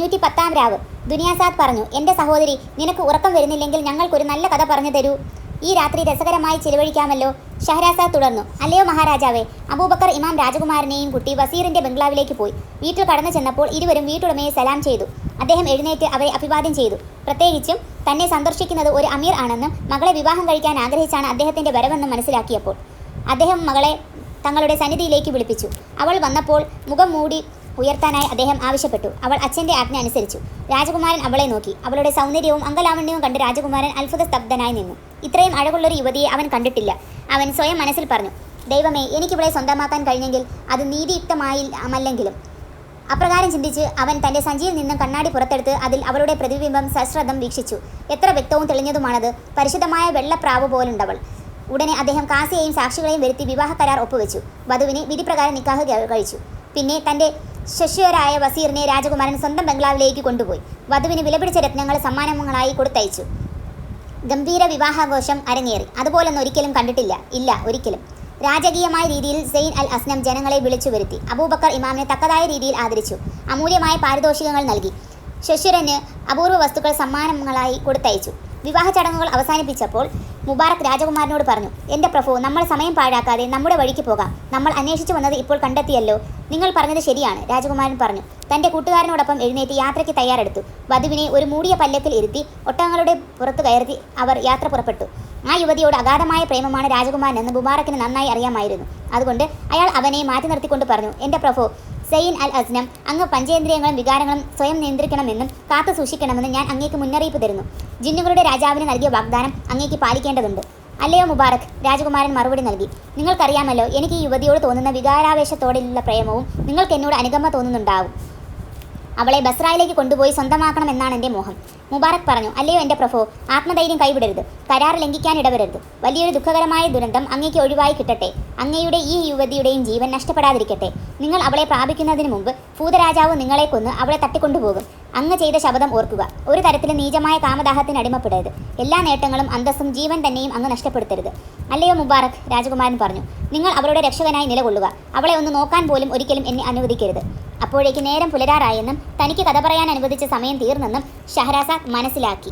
അഞ്ഞൂറ്റി പത്താം രാവ് ദുനിയാസാദ് പറഞ്ഞു എന്റെ സഹോദരി നിനക്ക് ഉറക്കം വരുന്നില്ലെങ്കിൽ ഞങ്ങൾക്കൊരു നല്ല കഥ പറഞ്ഞു തരൂ. ഈ രാത്രി രസകരമായി ചിലവഴിക്കാമല്ലോ. ഷഹരാസാദ് തുടർന്നു അല്ലയോ മഹാരാജാവേ അബൂബക്കർ ഇമാം രാജകുമാരനെയും കുട്ടി വസീറിന്റെ ബംഗ്ലാവിലേക്ക് പോയി. വീട്ടിൽ കടന്നു ചെന്നപ്പോൾ ഇരുവരും വീട്ടുടമയെ സലാം ചെയ്തു. അദ്ദേഹം എഴുന്നേറ്റ് അവരെ അഭിവാദ്യം ചെയ്തു. പ്രത്യേകിച്ചും തന്നെ സന്ദർശിക്കുന്നത് ഒരു അമീർ ആണെന്നും മകളെ വിവാഹം കഴിക്കാൻ ആഗ്രഹിച്ചാണ് അദ്ദേഹത്തിന്റെ വരവെന്നും മനസ്സിലാക്കിയപ്പോൾ. അദ്ദേഹം മകളെ തങ്ങളുടെ സന്നിധിയിലേക്ക് വിളിപ്പിച്ചു. അവൾ വന്നപ്പോൾ മുഖം മൂടി ഉയർത്താനായി അദ്ദേഹം ആവശ്യപ്പെട്ടു. അവൾ അച്ഛന്റെ ആജ്ഞ അനുസരിച്ചു. രാജകുമാരൻ അവളെ നോക്കി. അവളുടെ സൗന്ദര്യവും അങ്കലാവണ്യവും കണ്ട് രാജകുമാരൻ അത്ഭുത സ്തബ്ധനായി നിന്നു. ഇത്രയും അഴകുള്ളൊരു യുവതിയെ അവൻ കണ്ടിട്ടില്ല. അവൻ സ്വയം മനസ്സിൽ പറഞ്ഞു ദൈവമേ എനിക്കിവളെ സ്വന്തമാക്കാൻ കഴിഞ്ഞെങ്കിൽ അത് നീതിയുക്തമായില്ലെങ്കിലും അപ്രകാരം ചിന്തിച്ച് അവൻ തന്റെ സഞ്ചിയിൽ നിന്നും കണ്ണാടി പുറത്തെടുത്ത് അതിൽ അവളുടെ പ്രതിബിംബം സശ്രദ്ധം വീക്ഷിച്ചു. എത്ര വ്യക്തവും തെളിഞ്ഞതുമാണത്. പരിശുദ്ധമായ വെള്ളപ്രാവ് പോലുണ്ടവൾ. ഉടനെ അദ്ദേഹം കാസിയെയും സാക്ഷികളെയും വരുത്തി വിവാഹ കരാർ ഒപ്പുവെച്ചു. വധുവിനെ വിധിപ്രകാരം നിക്കാഹ് കഴിച്ചു. പിന്നെ തന്റെ ശിഷ്യരായ വസീറിനെ രാജകുമാരൻ സ്വന്തം ബംഗ്ലാവിലേക്ക് കൊണ്ടുപോയി. വധുവിന് വിലപിടിച്ച രത്നങ്ങൾ സമ്മാനങ്ങളായി കൊടുത്തയച്ചു. ഗംഭീര വിവാഹാഘോഷം അരങ്ങേറി. അതുപോലൊന്നും ഒരിക്കലും കണ്ടിട്ടില്ല. ഇല്ല ഒരിക്കലും. രാജകീയമായ രീതിയിൽ സെയിൻ അൽ അസ്നം ജനങ്ങളെ വിളിച്ചു വരുത്തി. അബൂബക്കർ ഇമാമിനെ തക്കതായ രീതിയിൽ ആദരിച്ചു. അമൂല്യമായ പാരിതോഷികങ്ങൾ നൽകി. ശശുരന് അപൂർവ വസ്തുക്കൾ സമ്മാനങ്ങളായി കൊടുത്തയച്ചു. വിവാഹ ചടങ്ങുകൾ അവസാനിപ്പിച്ചപ്പോൾ മുബാറക് രാജകുമാരനോട് പറഞ്ഞു എന്റെ പ്രഭു നമ്മൾ സമയം പാഴാക്കാതെ നമ്മുടെ വഴിക്ക് പോകാം. നമ്മൾ അന്വേഷിച്ചു വന്നത് ഇപ്പോൾ കണ്ടെത്തിയല്ലോ. നിങ്ങൾ പറഞ്ഞത് ശരിയാണ് രാജകുമാരൻ പറഞ്ഞു. തന്റെ കൂട്ടുകാരനോടൊപ്പം എഴുന്നേറ്റ് യാത്രയ്ക്ക് തയ്യാറെടുത്തു. വധുവിനെ ഒരു മൂടിയ പല്ലക്കിൽ ഇരുത്തി ഒട്ടകങ്ങളുടെ പുറത്തു കയറി അവർ യാത്ര പുറപ്പെട്ടു. ആ യുവതിയോട് അഗാധമായ പ്രേമമാണ് രാജകുമാരനെന്ന് മുബാറക്കിന് നന്നായി അറിയാമായിരുന്നു. അതുകൊണ്ട് അയാൾ അവനെ മാറ്റി നിർത്തിക്കൊണ്ട് പറഞ്ഞു എന്റെ പ്രഭു സെയിൻ അൽ അസ്നം. അങ്ങ് പഞ്ചേന്ദ്രിയങ്ങളും വികാരങ്ങളും സ്വയം നിയന്ത്രിക്കണമെന്നും കാത്തു സൂക്ഷിക്കണമെന്നും ഞാൻ അങ്ങേക്ക് മുന്നറിയിപ്പ് തരുന്നു. ജിന്നുകളുടെ രാജാവിന് നൽകിയ വാഗ്ദാനം അങ്ങേക്ക് പാലിക്കേണ്ടതുണ്ട്. അല്ലയോ മുബാറക് രാജകുമാരൻ മറുപടി നൽകി. നിങ്ങൾക്കറിയാമല്ലോ എനിക്ക് ഈ യുവതിയോട് തോന്നുന്ന വികാരാവേശത്തോടെയുള്ള പ്രേമവും നിങ്ങൾക്ക് എന്നോട് അനുകമ്പ തോന്നുന്നുണ്ടാവും. അവളെ ബസ്രായിലേക്ക് കൊണ്ടുപോയി സ്വന്തമാക്കണം എന്നാണ് എന്റെ മോഹം. മുബാറക് പറഞ്ഞു അല്ലയോ എന്റെ പ്രഭോ ആത്മധൈര്യം കൈവിടരുത്. കരാർ ലംഘിക്കാൻ ഇടവരരുത്. വലിയൊരു ദുഃഖകരമായ ദുരന്തം അങ്ങേക്ക് ഒഴിവായി കിട്ടട്ടെ. അങ്ങയുടെ ഈ യുവതിയുടെയും ജീവൻ നഷ്ടപ്പെടാതിരിക്കട്ടെ. നിങ്ങൾ അവളെ പ്രാപിക്കുന്നതിന് മുമ്പ് ഭൂതരാജാവ് നിങ്ങളെ കൊന്ന് അവളെ തട്ടിക്കൊണ്ടുപോകും. അങ്ങ് ചെയ്ത ശബ്ദം ഓർക്കുക. ഒരു തരത്തിലും നീചമായ കാമദാഹത്തിന് അടിമപ്പെടരുത്. എല്ലാ നേട്ടങ്ങളും അന്തസ്സും ജീവൻ തന്നെയും അങ്ങ് നഷ്ടപ്പെടുത്തരുത്. അല്ലയോ മുബാറക് രാജകുമാരൻ പറഞ്ഞു നിങ്ങൾ അവളുടെ രക്ഷകനായി നിലകൊള്ളുക. അവളെ ഒന്ന് നോക്കാൻ പോലും ഒരിക്കലും എന്നെ അനുവദിക്കരുത്. അപ്പോഴേക്ക് നേരം പുലരാറായെന്നും തനിക്ക് കഥ പറയാൻ അനുവദിച്ച സമയം തീർന്നെന്നും ഷഹരാസ മനസ്സിലാക്കി.